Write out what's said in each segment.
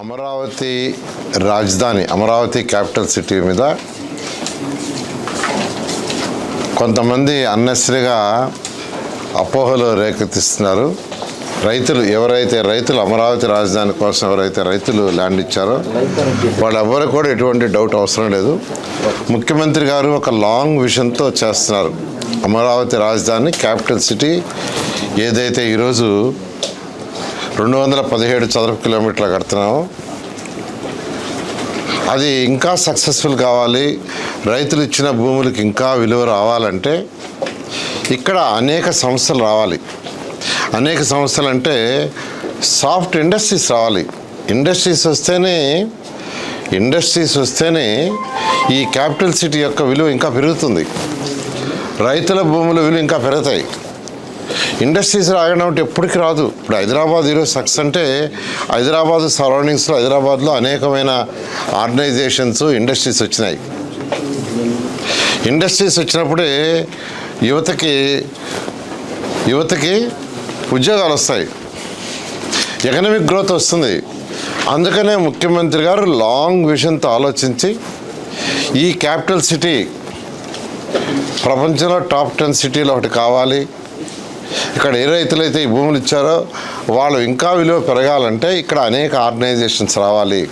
అమరావతి రాజధాని Amaravati capital city మీద కొంతమంది అన్నెసరిగా అపోహలు రేకెత్తిస్తున్నారు. రైతులు ఎవరైతే రైతులు అమరావతి రాజధాని కోసం ఎవరైతే రైతులు ల్యాండ్ ఇచ్చారో వాళ్ళెవ్వరికి కూడా ఎటువంటి డౌట్ అవసరం లేదు. ముఖ్యమంత్రి గారు ఒక లాంగ్ విషన్తో చేస్తున్నారు. అమరావతి రాజధాని క్యాపిటల్ సిటీ ఏదైతే ఈరోజు రెండు వందల పదిహేడు చదరపు కిలోమీటర్లు కడుతున్నాము. అది ఇంకా సక్సెస్ఫుల్ కావాలి. రైతులు ఇచ్చిన భూములకు ఇంకా విలువ రావాలంటే ఇక్కడ అనేక సంస్థలు రావాలి. అనేక సంస్థలు అంటే సాఫ్ట్ ఇండస్ట్రీస్ రావాలి. ఇండస్ట్రీస్ వస్తేనే ఇండస్ట్రీస్ వస్తేనే ఈ క్యాపిటల్ సిటీ యొక్క విలువ ఇంకా పెరుగుతుంది. రైతుల భూముల విలువ ఇంకా పెరుగుతాయి. ఇండస్ట్రీస్ రాగడం అంటే ఎప్పటికీ రాదు. ఇప్పుడు హైదరాబాద్ ఈరోజు సక్సెస్ అంటే హైదరాబాద్ సరౌండింగ్స్లో హైదరాబాద్లో అనేకమైన ఆర్గనైజేషన్స్ ఇండస్ట్రీస్ వచ్చినాయి. ఇండస్ట్రీస్ వచ్చినప్పుడే యువతకి యువతకి ఉద్యోగాలు వస్తాయి. ఎకనామిక్ గ్రోత్ వస్తుంది. అందుకనే ముఖ్యమంత్రి గారు లాంగ్ విజన్తో ఆలోచించి ఈ క్యాపిటల్ సిటీ ప్రపంచంలో టాప్ టెన్ సిటీలో ఒకటి కావాలి. ఇక్కడ ఏ రైతులైతే ఈ భూములు ఇచ్చారో వాళ్ళు ఇంకా విలువ పెరగాలంటే ఇక్కడ అనేక ఆర్గనైజేషన్స్ రావాలి.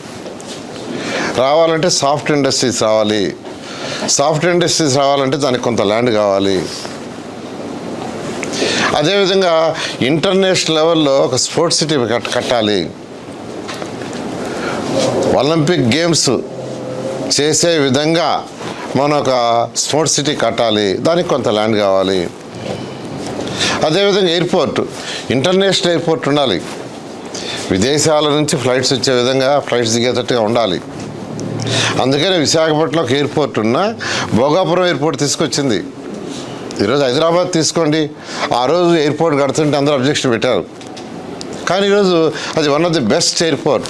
రావాలంటే సాఫ్ట్ ఇండస్ట్రీస్ రావాలి. సాఫ్ట్ ఇండస్ట్రీస్ రావాలంటే దానికి కొంత ల్యాండ్ కావాలి. అదేవిధంగా ఇంటర్నేషనల్ లెవెల్లో ఒక స్పోర్ట్స్ సిటీ కట్ కట్టాలి. ఒలింపిక్ గేమ్స్ చేసే విధంగా మనం ఒక స్పోర్ట్స్ సిటీ కట్టాలి. దానికి కొంత ల్యాండ్ కావాలి. అదేవిధంగా ఎయిర్పోర్ట్ ఇంటర్నేషనల్ ఎయిర్పోర్ట్ ఉండాలి. విదేశాల నుంచి ఫ్లైట్స్ వచ్చే విధంగా ఫ్లైట్స్ దిగేటట్టుగా ఉండాలి. అందుకనే విశాఖపట్నంలో ఒక ఎయిర్పోర్ట్ ఉన్న భోగాపురం ఎయిర్పోర్ట్ తీసుకొచ్చింది. ఈరోజు హైదరాబాద్ తీసుకోండి. ఆ రోజు ఎయిర్పోర్ట్ కడుతుంటే అందరూ అబ్జెక్షన్ పెట్టారు. కానీ ఈరోజు అది one of the best airport.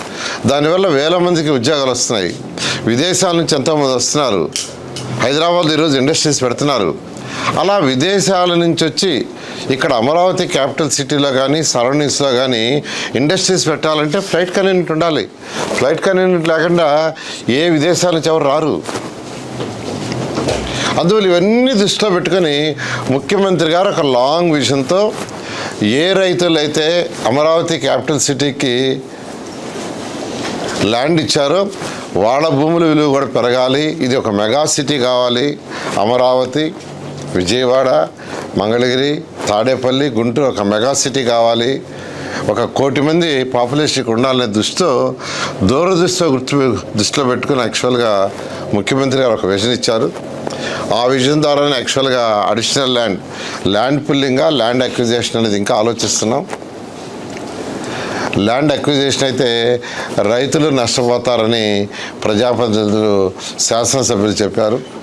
దానివల్ల వేల మందికి ఉద్యోగాలు వస్తున్నాయి. విదేశాల నుంచి ఎంతోమంది వస్తున్నారు. హైదరాబాద్ ఈరోజు ఇండస్ట్రీస్ పెడుతున్నారు. అలా విదేశాల నుంచి వచ్చి ఇక్కడ అమరావతి క్యాపిటల్ సిటీలో కానీ సరౌండింగ్స్లో కానీ ఇండస్ట్రీస్ పెట్టాలంటే ఫ్లైట్ కన్వీనియంట్ ఉండాలి. ఫ్లైట్ కన్వీనియంట్ లేకుండా ఏ విదేశాల నుంచి ఎవరు రారు. అందువల్ల ఇవన్నీ దృష్టిలో పెట్టుకొని ముఖ్యమంత్రి గారు ఒక లాంగ్ విజన్తో ఏ రైతులు అయితే అమరావతి క్యాపిటల్ సిటీకి ల్యాండ్ ఇచ్చారో వాళ్ళ భూముల విలువ కూడా పెరగాలి. ఇది ఒక మెగా సిటీ కావాలి. అమరావతి విజయవాడ మంగళగిరి తాడేపల్లి గుంటూరు ఒక మెగా సిటీ కావాలి. ఒక కోటి మంది పాపులేషన్ ఉండాలనే దృష్టితో దూరదృష్టితో గుర్తు దృష్టిలో పెట్టుకుని యాక్చువల్గా ముఖ్యమంత్రి గారు ఒక విజన్ ఇచ్చారు. ఆ విజన్ ద్వారానే యాక్చువల్గా అడిషనల్ ల్యాండ్ ల్యాండ్ పుల్లింగ్గా ల్యాండ్ అక్విజేషన్ అనేది ఇంకా ఆలోచిస్తున్నాం. ల్యాండ్ అక్విజేషన్ అయితే రైతులు నష్టపోతారని ప్రజాప్రతినిధులు శాసనసభ్యులు చెప్పారు.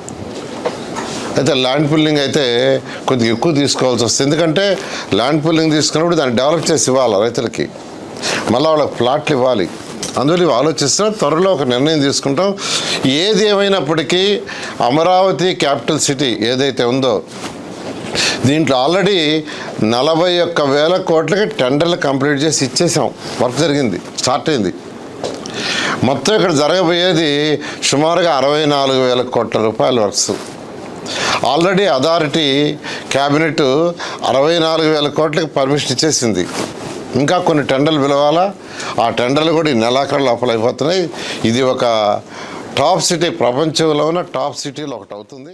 అయితే ల్యాండ్ పుల్లింగ్ అయితే కొద్దిగా ఎక్కువ తీసుకోవాల్సి వస్తుంది. ఎందుకంటే ల్యాండ్ పుల్లింగ్ తీసుకున్నప్పుడు దాన్ని డెవలప్ చేసి ఇవ్వాలి రైతులకి. మళ్ళీ వాళ్ళకి ప్లాట్లు ఇవ్వాలి. అందువల్ల ఇవి ఆలోచిస్తున్నాం త్వరలో ఒక నిర్ణయం తీసుకుంటాం. ఏది ఏమైనప్పటికీ అమరావతి క్యాపిటల్ సిటీ ఏదైతే ఉందో దీంట్లో ఆల్రెడీ నలభై ఒక్క వేల కోట్లకి టెండర్లు కంప్లీట్ చేసి ఇచ్చేసాం. వర్క్ జరిగింది స్టార్ట్ అయింది. మొత్తం ఇక్కడ జరగబోయేది సుమారుగా అరవై నాలుగు వేల కోట్ల రూపాయల వర్క్స్. ఆల్రెడీ అథారిటీ క్యాబినెట్ అరవై నాలుగు వేల కోట్లకి పర్మిషన్ ఇచ్చేసింది. ఇంకా కొన్ని టెండర్లు పిలవాలా? ఆ టెండర్లు కూడా ఈ నెలాఖరు లోపల అయిపోతున్నాయి. ఇది ఒక టాప్ సిటీ ప్రపంచంలో ఉన్న టాప్ సిటీలో ఒకటి అవుతుంది.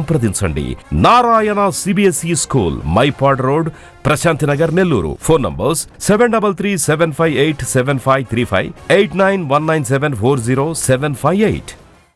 సంప్రదించండి. Narayana CBSE school Mypadu road Prashanti Nagar Nellore. Phone numbers seven double three seven five eight seven five three five eight nine one nine seven four zero seven five eight.